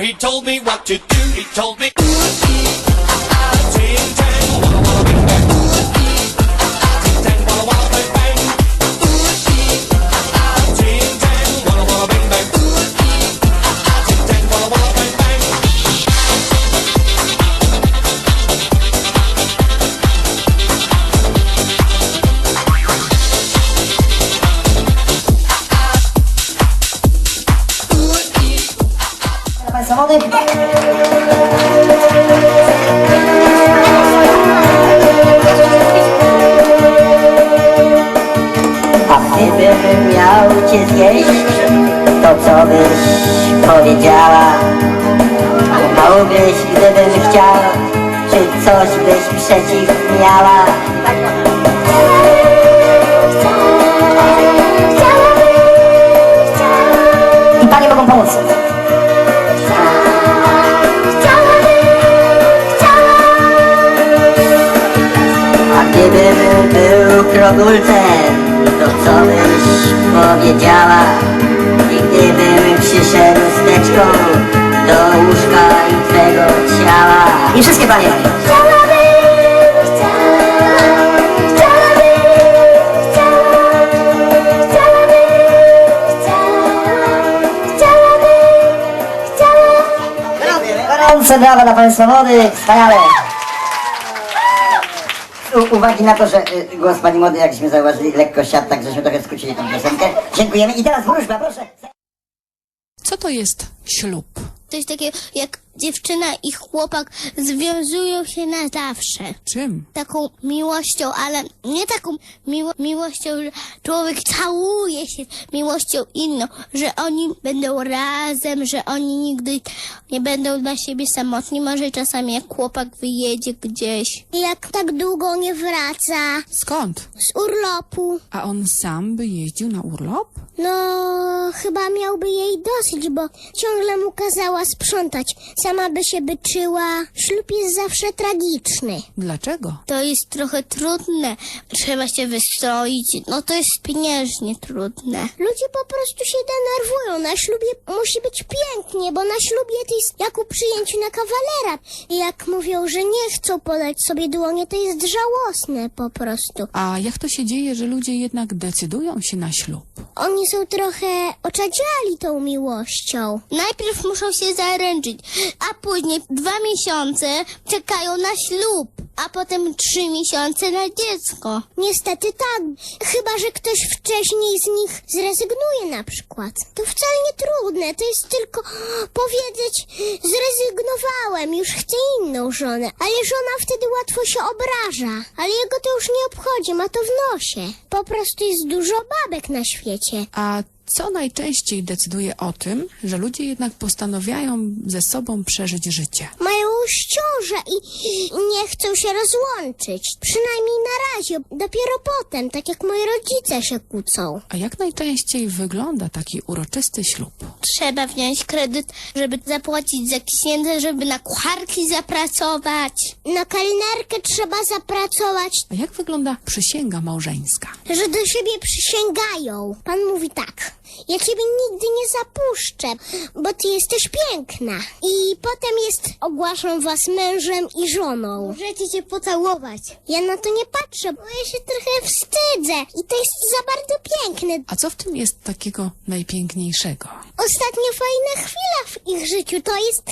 he told me what to do. He told me. Wody. A gdybym miał cię zjeść, to co byś powiedziała? Małbyś, gdybym chciał, czy coś byś przeciw miała? I panie mogą pomóc. Krogulcem, to co byś powiedziała? I gdybym przyszedł z teczką do łóżka i twego ciała I wszystkie panie brawa dla Państwa wody, wspaniale U, uwagi na to, że y, głos Pani Młody, jakśmy zauważyli, lekko siadł, tak żeśmy trochę skrócili tą piosenkę. Dziękujemy i teraz wróżba, proszę. Co to jest ślub? Coś takiego jak dziewczyna i chłopak związują się na zawsze. Czym? Taką miłością, ale nie taką miło miłością, że człowiek całuje się miłością inną, że oni będą razem, że oni nigdy nie będą dla siebie samotni. Może czasami jak chłopak wyjedzie gdzieś. Jak tak długo nie wraca Skąd? z urlopu. A on sam by jeździł na urlop? No, chyba miałby jej dosyć, bo ciągle mu kazała sprzątać. Sama by się byczyła. Ślub jest zawsze tragiczny. Dlaczego? To jest trochę trudne. Trzeba się wystroić. No to jest pieniężnie trudne. Ludzie po prostu się denerwują. Na ślubie musi być pięknie, bo na ślubie to jest jak u przyjęciu na kawalera. I jak mówią, że nie chcą podać sobie dłonie, to jest żałosne po prostu. A jak to się dzieje, że ludzie jednak decydują się na ślub? Oni są trochę oczadziali tą miłością. Najpierw muszą się zaręczyć, a później dwa miesiące czekają na ślub. a potem trzy miesiące na dziecko. Niestety tak, chyba że ktoś wcześniej z nich zrezygnuje na przykład. To wcale nie trudne, to jest tylko powiedzieć zrezygnowałem, już chcę inną żonę, ale żona wtedy łatwo się obraża, ale jego to już nie obchodzi, ma to w nosie. Po prostu jest dużo babek na świecie. A co najczęściej decyduje o tym, że ludzie jednak postanawiają ze sobą przeżyć życie? Mają już ciążę i nie chcą się rozłączyć. Przynajmniej na razie. Dopiero potem, tak jak moi rodzice się kłócą. A jak najczęściej wygląda taki uroczysty ślub? Trzeba wziąć kredyt, żeby zapłacić za księdza, żeby na kucharki zapracować. Na kelnerkę trzeba zapracować, A jak wygląda przysięga małżeńska? że do siebie przysięgają. Pan mówi tak. Ja ciebie nigdy nie zapuszczę, bo ty jesteś piękna. I potem jest, ogłaszam was mężem i żoną. Możecie cię pocałować. Ja na to nie patrzę, bo ja się trochę wstydzę. I to jest za bardzo piękne. A co w tym jest takiego najpiękniejszego? Ostatnio fajna chwila w ich życiu to jest,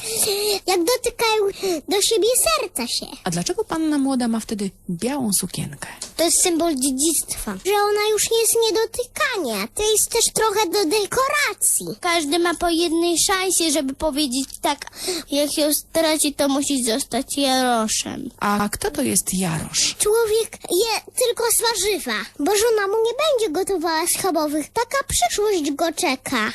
jak dotykają do siebie serca się. A dlaczego panna młoda ma wtedy białą sukienkę? To jest symbol dziedzictwa. Że ona już jest nie do tykania. To jest też trochę do dekoracji. Każdy ma po jednej szansie, żeby powiedzieć tak, jak ją straci, to musi zostać Jaroszem. A kto to jest Jarosz? Człowiek je tylko z warzywa, bo żona mu nie będzie gotowała schabowych. Taka przyszłość go czeka.